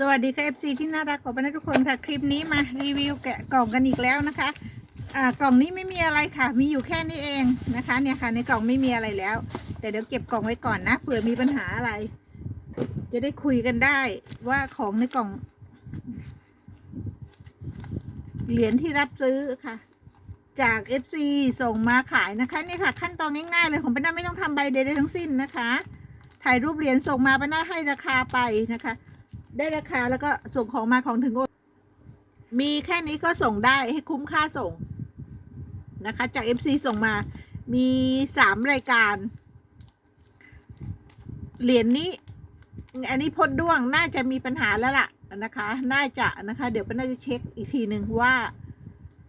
สวัสดีค่ะ FC ที่น่ารักของบรรดาทุกคนค่ะ คลิปนี้มารีวิวแกะกล่องกันอีกแล้วนะคะอ่ากล่องนี้ไม่มีอะไรค่ะ มีอยู่แค่นี้เองนะคะ เนี่ยค่ะ ในกล่องไม่มีอะไรแล้ว แต่เดี๋ยวเก็บกล่องไว้ก่อนนะเผื่อมีปัญหาอะไร จะได้คุยกันได้ว่าของในกล่อง เหรียญที่รับซื้อค่ะ จาก FC ส่งมาขายนะคะนี่ค่ะ ขั้นตอนง่ายๆเลยของป้าน้าไม่ต้องทำใบใดๆทั้งสิ้นนะคะ ถ่ายรูปเหรียญส่งมาป้าน้าให้ราคาไปนะคะ ได้ราคาแล้วก็ส่งของมาของถึงมีแค่นี้ก็ส่งได้ให้คุ้มค่าส่งนะคะ จาก FC ส่งมามีสามรายการ เหรียญนี้ อันนี้พดด้วงน่าจะมีปัญหาแล้วล่ะนะคะ น่าจะนะคะ เดี๋ยวป้าน่าจะเช็คอีกทีหนึ่งว่า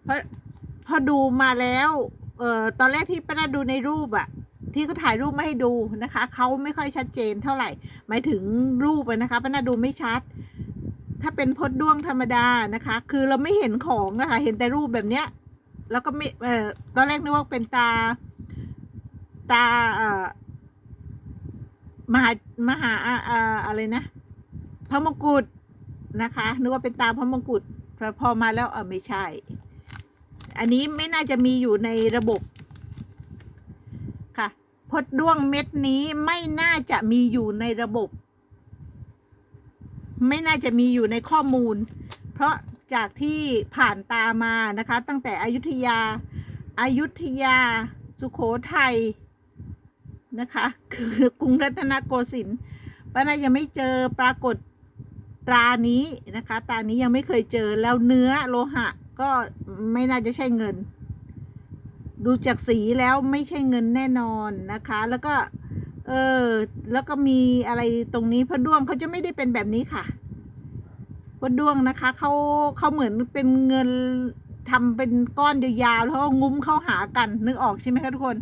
เพราะพอดูมาแล้ว เอ่อตอนแรกที่ป้าน่าดูในรูปอะ ที่เขาถ่ายรูปมาให้ดูนะคะเขาไม่ค่อยชัดเจนเท่าไหร่ หมายถึงรูปนะคะป้าน่าดูไม่ชัด ถ้าเป็นพดด้วงธรรมดานะคะ คือเราไม่เห็นของอะค่ะเห็นแต่รูปแบบเนี้ย แล้วก็ไม่เอ่อตอนแรกนึกว่าเป็นตาตาเอ่อมหามหาอ่าอ่าอะไรนะพระมงกุฎนะคะนึกว่าเป็นตาพระมงกุฎพอมาแล้วเออไม่ใช่ อันนี้ไม่น่าจะมีอยู่ในระบบ พดด้วงเม็ดนี้ไม่น่าจะมีอยู่ในระบบ ไม่น่าจะมีอยู่ในข้อมูล เพราะจากที่ผ่านตามานะคะ ตั้งแต่อยุธยาอายุทยา สุโขทัยนะคะคือกรุงรัตนโกสินทร์ป้านายังไม่เจอปรากฏตรานี้นะคะตรานี้ยังไม่เคยเจอแล้วเนื้อโลหะก็ไม่น่าจะใช่เงิน ดูจากสีแล้วไม่ใช่เงินแน่นอนนะคะ แล้วก็ เออ แล้วก็มีอะไรตรงนี้พระด้วงเขาจะไม่ได้เป็นแบบนี้ค่ะพระด้วงนะคะเขาเขาเหมือนเป็นเงินทำเป็นก้อนยาวๆแล้วก็งุ้มเข้าหากัน นึกออกใช่ไหมคะทุกคน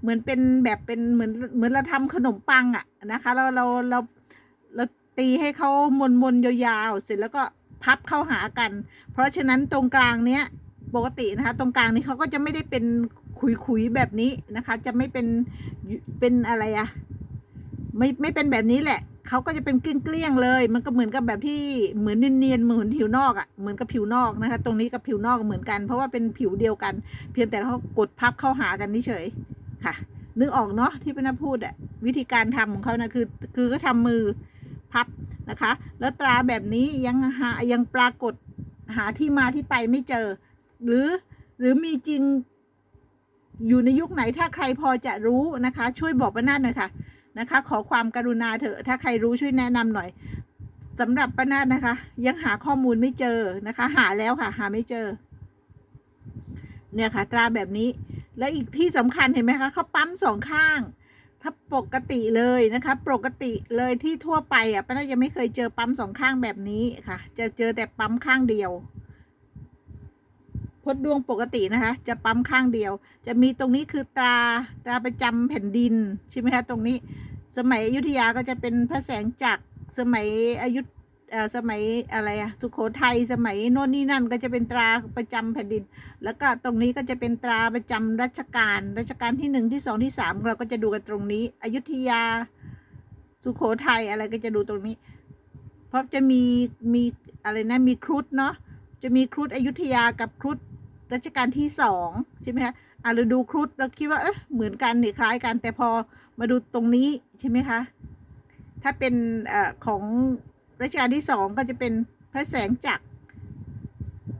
เหมือนเป็นแบบเป็นเหมือนเหมือนเราทำขนมปังอะนะคะเราเราเราเราตีให้เขามนมนๆยาวๆเสร็จแล้วก็พับเข้าหากัน เพราะฉะนั้นตรงกลางเนี้ย ปกตินะคะ ตรงกลางนี้เขาก็จะไม่ได้เป็นขุยๆแบบนี้นะคะ จะไม่เป็นเป็นอะไรอะไม่ไม่เป็นแบบนี้แหละเขาก็จะเป็นเกลี้ยงๆเลย มันก็เหมือนกับแบบที่เหมือนเนียนๆเหมือนผิวนอกอะ่ะเหมือนกับผิวนอกนะคะ ตรงนี้กับผิวนอกเหมือนกัน เพราะว่าเป็นผิวเดียวกัน เพียงแต่เขากดพับเข้าหากันเฉยค่ะ นึกออกเนาะที่เป็นนาพูดอะวิธีการทำของเขานะคือ คือก็ทำมือพับนะคะ แล้วตราแบบนี้ยังหายังปรากฏหาที่มาที่ไปไม่เจอ หรือหรือมีจริงอยู่ในยุคไหนถ้าใครพอจะรู้นะคะ ช่วยบอกป้านาฏหน่อยค่ะนะคะ ขอความกรุณาเถอะถ้าใครรู้ช่วยแนะนำหน่อยสำหรับป้านาฏนะคะ ยังหาข้อมูลไม่เจอนะคะ หาแล้วค่ะ หาไม่เจอ เนี่ยค่ะ ตราแบบนี้ แล้วอีกที่สำคัญเห็นไหมคะเขาปั๊มสองข้าง ถ้าปกติเลยนะคะ ปกติเลยที่ทั่วไปอะป้าน่ายังไม่เคยเจอปั๊มสองข้างแบบนี้ค่ะ จะเจอแต่ปั๊มข้างเดียว ดดวงปกตินะคะ จะปั๊มข้างเดียว จะมีตรงนี้คือตราตราประจำแผ่นดินใช่ไหมคะตรงนี้ สมัยอยุธยาก็จะเป็นพระแสงจักรสมัยอายุสมัยอะไรอะสุโขทัยสมัยโน่นนี่นั่นก็จะเป็นตราประจำแผ่นดิน แล้วก็ตรงนี้ก็จะเป็นตราประจำรัชกาลรัชกาลที่หนึ่งที่สองที่สามเราก็จะดูกันตรงนี้ อยุธยา สุโขทัยอะไรก็จะดูตรงนี้ เพราะจะมีมีอะไรนะมีครุฑเนาะจะมีครุฑอยุธยากับครุฑ รัชกาลที่สองใช่ไหมคะอะเราดูครุฑเราคิดว่าเอ๊ะเหมือนกันนี่คล้ายกัน แต่พอมาดูตรงนี้ใช่ไหมคะ ถ้าเป็นอของรัชกาลที่สองก็จะเป็นพระแสงจักร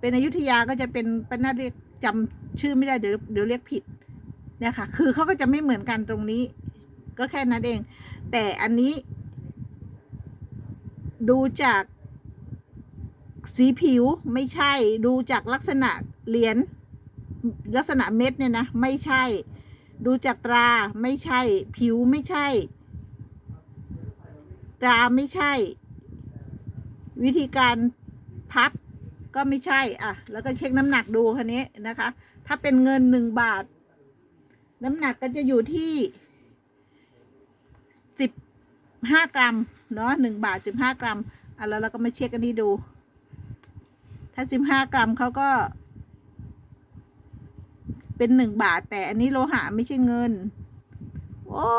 เป็นอยุธยาก็จะเป็นเป็นน่าเรียกจำชื่อไม่ได้เดี๋ยวเดี๋ยวเรียกผิดเนี่ยค่ะคือเขาก็จะไม่เหมือนกันตรงนี้ ก็แค่นั้นเอง แต่อันนี้ ดูจาก สีผิวไม่ใช่ดูจากลักษณะเหรียญลักษณะเม็ดเนี่ยนะไม่ใช่ ดูจากตราไม่ใช่ ผิวไม่ใช่ ตราไม่ใช่ วิธีการพับก็ไม่ใช่อะ แล้วก็เช็คน้ำหนักดูคันนี้นะคะ ถ้าเป็นเงินหนึ่งบาท น้ำหนักก็จะอยู่ที่สิบห้ากรัมเนาะหนึ่งบาทสิบห้ากรัมอะแล้วเราก็มาเช็คกันนี้ดู ถ้าสิบห้ากรัมเขาก็ เป็นหนึ่งบาท แต่อันนี้โลหะไม่ใช่เงิน โอ้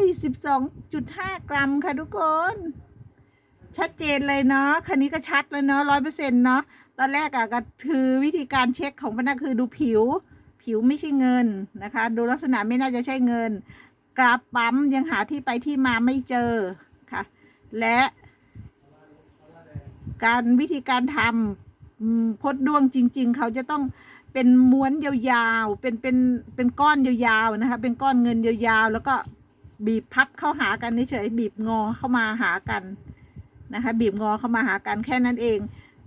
ยสิบสองจุดห้ากรัมค่ะทุกคน ชัดเจนเลยเนาะคันนี้ก็ชัดแล้วเนาะร้อยเปอร์เซ็นต์เนาะตอนแรกอะก็คือวิธีการเช็คของพนักคือดูผิว ผิวไม่ใช่เงินนะคะ ดูลักษณะไม่น่าจะใช่เงิน กราฟปั๊มยังหาที่ไปที่มาไม่เจอค่ะ และ การวิธีการทำ พดด้วงจริง ๆ เขาจะต้องเป็นม้วนยาวๆ เป็นเป็นเป็นก้อนยาวๆนะคะ เป็นก้อนเงินยาวๆ แล้วก็บีบพับเข้าหากันเฉยๆบีบงอเข้ามาหากันนะคะ บีบงอเข้ามาหากันแค่นั้นเอง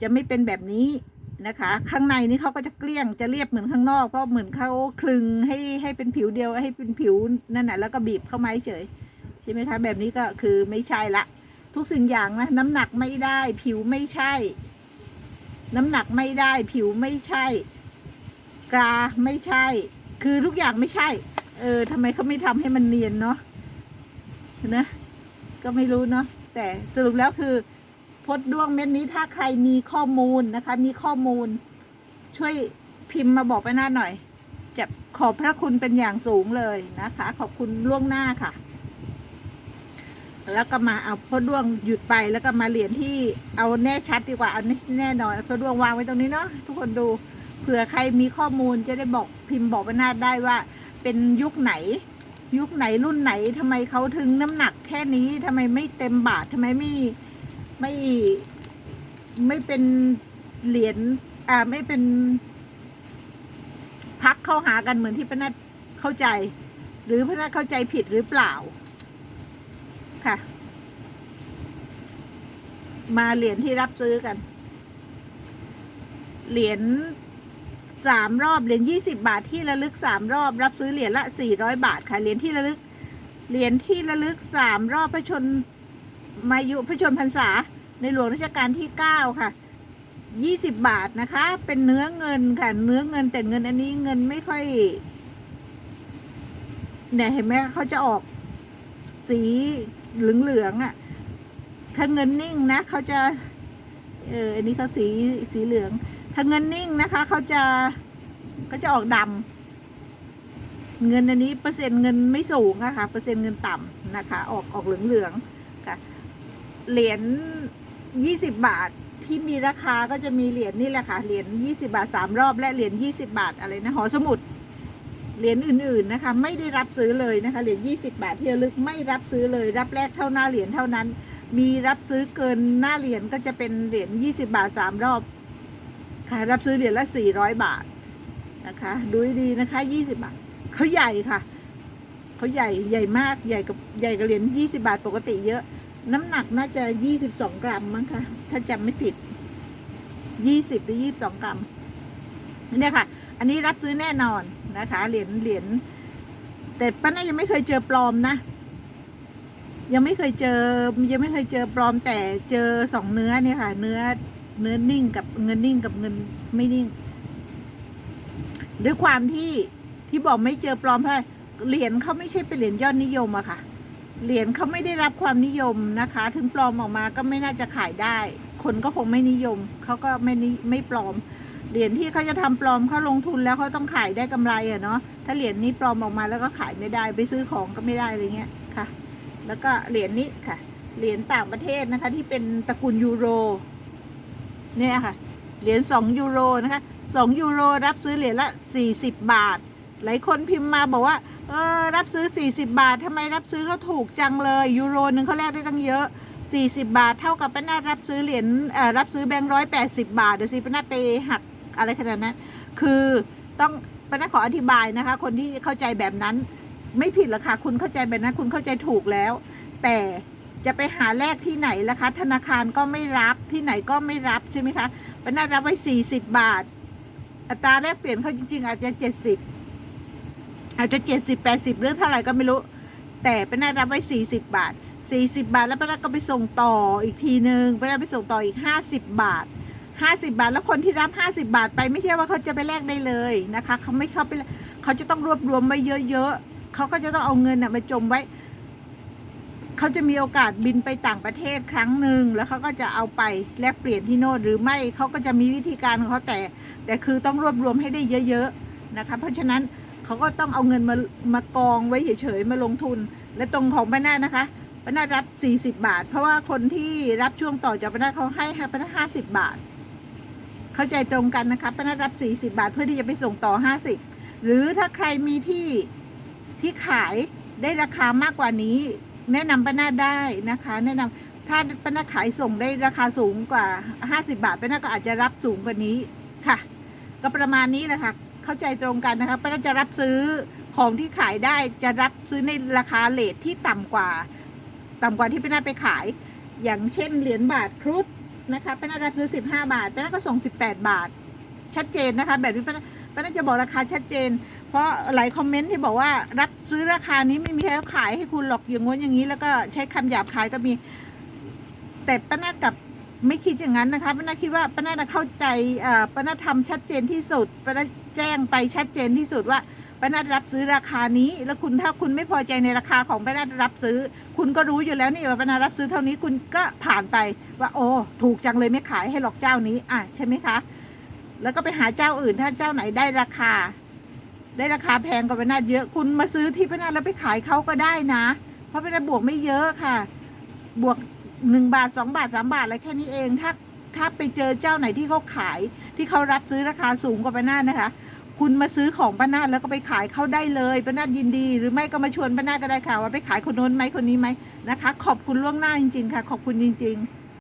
จะไม่เป็นแบบนี้นะคะ ข้างในนี่เขาก็จะเกลี้ยงจะเรียบเหมือนข้างนอกเพราะเหมือนเขาคลึงให้ให้เป็นผิวเดียวให้เป็นผิวนั่นแหละแล้วก็บีบเข้ามาเฉยใช่ไหมคะแบบนี้ก็คือไม่ใช่ละ ทุกสิ่งอย่างนะน้ำหนักไม่ได้ผิวไม่ใช่ น้ำหนักไม่ได้ผิวไม่ใช่ กราไม่ใช่ คือทุกอย่างไม่ใช่ เออทำไมเขาไม่ทำให้มันเนียนเนาะนะก็ไม่รู้เนาะแต่สรุปแล้วคือพดด้วงเม็ดนี้ถ้าใครมีข้อมูลนะคะ มีข้อมูล ช่วยพิมพ์มาบอกไปหน้าหน่อย จะขอบพระคุณเป็นอย่างสูงเลยนะคะ ขอบคุณล่วงหน้าค่ะ แล้วก็มาเอาพดด้วงหยุดไปแล้วก็มาเหรียญที่เอาแน่ชัดดีกว่าเอาแน่นอนพดด้วงวางไว้ตรงนี้เนาะทุกคนดูเผื่อใครมีข้อมูลจะได้บอกพิมพ์บอกไปหน้าได้ว่า เป็นยุคไหน ยุคไหนรุ่นไหนทำไมเขาถึงน้ำหนักแค่นี้ทำไมไม่เต็มบาททำไมไม่ไม่ไม่เป็นเหรียญอ่าไม่เป็นพักเข้าหากันเหมือนที่พนัทเข้าใจ หรือพนัทเข้าใจผิดหรือเปล่า ค่ะ มาเหรียญที่รับซื้อกัน เหรียญสามรอบเหรียญยี่สิบาทที่ระลึกสามรอบ รับซื้อเหรียญละสี่ร้อยบาทค่ะเหรียญที่ระลึกเหรียญที่ระลึกสามรอบพระชนมายุพระชนพรรษา ในหลวงรัชกาลที่เก้าค่ะยี่สิบบาทนะคะ เป็นเนื้อเงินค่ะ เนื้อเงินแต่เงินอันนี้เงินไม่ค่อย เนี่ยเห็นไหมเขาจะออกสี เหลืองๆอะ่ะ ถ้าเงินนิ่งนะเขาจะ เอออันนี้เขาสีสีเหลือง ถ้าเงินนิ่งนะคะเขาจะเขาจะออกดำเงินอันนี้เปอร์เซ็นต์เงินไม่สูงอะคะเปอร์เซ็นต์เงินต่ำนะคะ ออกออกเหลืองๆค่ะ เหรียญยี่สิบบาทที่มีราคาก็จะมีเหรียญนี่แหละค่ะ เหรียญยี่สิบาทสามรอบ และเหรียญยี่สิบาทอะไรนะหอสมุด เหรียญอื่นๆนะคะ ไม่ได้รับซื้อเลยนะคะเหรียญยี่สิบาทที่ระลึกไม่รับซื้อเลย รับแรกเท่าหน้าเหรียญเท่านั้น มีรับซื้อเกินหน้าเหรียญก็จะเป็นเหรียญยี่สิบาทสามรอบค่ะรับซื้อเหรียญละสี่ร้อยบาทนะคะ ดูให้ดีนะคะยี่สิบาทเขาใหญ่ค่ะเขาใหญ่ใหญ่มากใหญ่กับใหญ่กับเหรียญยี่สิบาทปกติเยอะ น้ำหนักน่าจะยี่สิบสองกรัมมั้งคะถ้าจำไม่ผิดยี่สิบหรือยี่สิบสองกรัมเนี่ยค่ะ อันนี้รับซื้อแน่นอน นะคะ เหรียญเหรียญแต่ป้าน่ายังไม่เคยเจอปลอมนะ ยังไม่เคยเจอยังไม่เคยเจอปลอมแต่เจอสองเนื้อเนี่ยค่ะ เนื้อเนื้อนิ่งกับเงินนิ่งกับเงินไม่นิ่ง ด้วยความที่ที่บอกไม่เจอปลอมเพราะเหรียญเขาไม่ใช่เป็นเหรียญยอดนิยมอะค่ะ เหรียญเขาไม่ได้รับความนิยมนะคะ ถึงปลอมออกมาก็ไม่น่าจะขายได้ คนก็คงไม่นิยมเขาก็ไม่นิไม่ปลอม เหรียญที่เขาจะทำปลอมเขาลงทุนแล้วเขาต้องขายได้กำไรอะเนาะถ้าเหรียญนี้ปลอมออกมาแล้วก็ขายไม่ได้ไปซื้อของก็ไม่ได้อะไรเงี้ยค่ะ แล้วก็เหรียญนี้ค่ะ เหรียญต่างประเทศนะคะ ที่เป็นตระกูลยูโรเนี่ยค่ะเหรียญสองยูโรนะคะสองยูโรรับซื้อเหรียญละสี่สิบบาท หลายคนพิมพ์มาบอกว่าเออรับซื้อสี่สิบาททำไมรับซื้อเขาถูกจังเลยยูโรหนึ่งเขาแลกได้ตั้งเยอะสี่สิบาท เท่ากับป้านารับซื้อเหรียญรับซื้อแบงค์ร้อยแปดสิบาทเดี๋ยวสิป้านาไปหัก อะไรขนาดนั้น คือต้องปนาดขออธิบายนะคะ คนที่เข้าใจแบบนั้น ไม่ผิดหรอกค่ะ คุณเข้าใจแบบนั้น คุณเข้าใจถูกแล้ว แต่จะไปหาแลกที่ไหนล่ะคะ ธนาคารก็ไม่รับที่ไหนก็ไม่รับใช่ไหมคะปนารับไว้สี่สิบบาท อัตราแลกเปลี่ยนเขาจริง ๆ อาจจะเจ็ดสิบอาจจะเจ็ดสิบแปดสิบเรื่องเท่าไหร่ก็ไม่รู้ แต่ปนารับไว้สี่สิบบาทสี่สิบาทแล้วปนาดก็ไปส่งต่ออีกทีนึงปนาดไปส่งต่ออีกห้าสิบบาท ห้าสิบาท แล้วคนที่รับห้าสิบาทไปไม่ใช่ว่าเขาจะไปแลกได้เลยนะคะเขาไม่เข้าไปเขาจะต้องรวบรวมไว้เยอะๆเขาก็จะต้องเอาเงินน่ะมาจมไว้เขาจะมีโอกาสบินไปต่างประเทศครั้งหนึ่งแล้วเขาก็จะเอาไปแลกเปลี่ยนที่โน่นหรือไม่เขาก็จะมีวิธีการของเขาแต่ แต่คือต้องรวบรวมให้ได้เยอะๆนะคะ เพราะฉะนั้นเขาก็ต้องเอาเงินมามากองไว้เฉยๆมาลงทุน และตรงของบ้านหน้านะคะป้านารับ 40 บาท เพราะว่าคนที่รับช่วงต่อจากป้านาเขาให้ป้านาห้าสิบบาท เข้าใจตรงกันนะคะป้านารับ 40 บาทเพื่อที่จะไปส่งต่อ 50 หรือถ้าใครมีที่ที่ขายได้ราคามากกว่านี้ แนะนำป้านาได้นะคะ แนะนำถ้าป้านาขายส่งได้ราคาสูงกว่า 50 บาทป้านาก็อาจจะรับสูงกว่านี้ค่ะ ก็ประมาณนี้แหละค่ะเข้าใจตรงกันนะคะป้านาจะรับซื้อของที่ขายได้จะรับซื้อในราคาเลทที่ต่ำกว่า ต่ำกว่าที่ป้านาไปขาย อย่างเช่นเหรียญบาทครุฑ นะคะป้านารับซื้อ 15 บาทป้านาก็ส่ง 18 บาท ชัดเจนนะคะ แบบนี้ป้านาป้านาจะบอกราคาชัดเจน เพราะหลายคอมเมนต์ที่บอกว่ารับซื้อราคานี้ไม่มีใครขายให้คุณหรอกอย่างง้นอย่างนี้ แล้วก็ใช้คำหยาบคายก็มี แต่ป้านากับไม่คิดอย่างนั้นนะคะป้านาคิดว่าป้านาน่ะเข้าใจป้านาทำชัดเจนที่สุดป้านาแจ้งไปชัดเจนที่สุดว่า ป้านารับซื้อราคานี้ แล้วคุณถ้าคุณไม่พอใจในราคาของป้านารับซื้อ คุณก็รู้อยู่แล้วนี่ว่าป้านารับซื้อเท่านี้คุณก็ผ่านไปว่าโอ้ถูกจังเลยไม่ขายให้หรอกเจ้านี้อะใช่ไหมคะ แล้วก็ไปหาเจ้าอื่นถ้าเจ้าไหนได้ราคา ได้ราคาแพงกว่าป้านาเยอะคุณมาซื้อที่ป้านาแล้วไปขายเขาก็ได้นะ เพราะป้านาบวกไม่เยอะค่ะ บวกหนึ่งบาทสองบาทสามบาทอะไรแค่นี้เองถ้าถ้าไปเจอเจ้าไหนที่เขาขายที่เขารับซื้อราคาสูงกว่าป้านานะคะ คุณมาซื้อของป้านาแล้วก็ไปขายเขาได้เลยป้านายินดี หรือไม่ก็มาชวนป้านาก็ได้ค่ะว่าไปขายคนโน้นไหมคนนี้ไหมนะคะ ขอบคุณล่วงหน้าจริง ๆ ค่ะ ขอบคุณจริง ๆ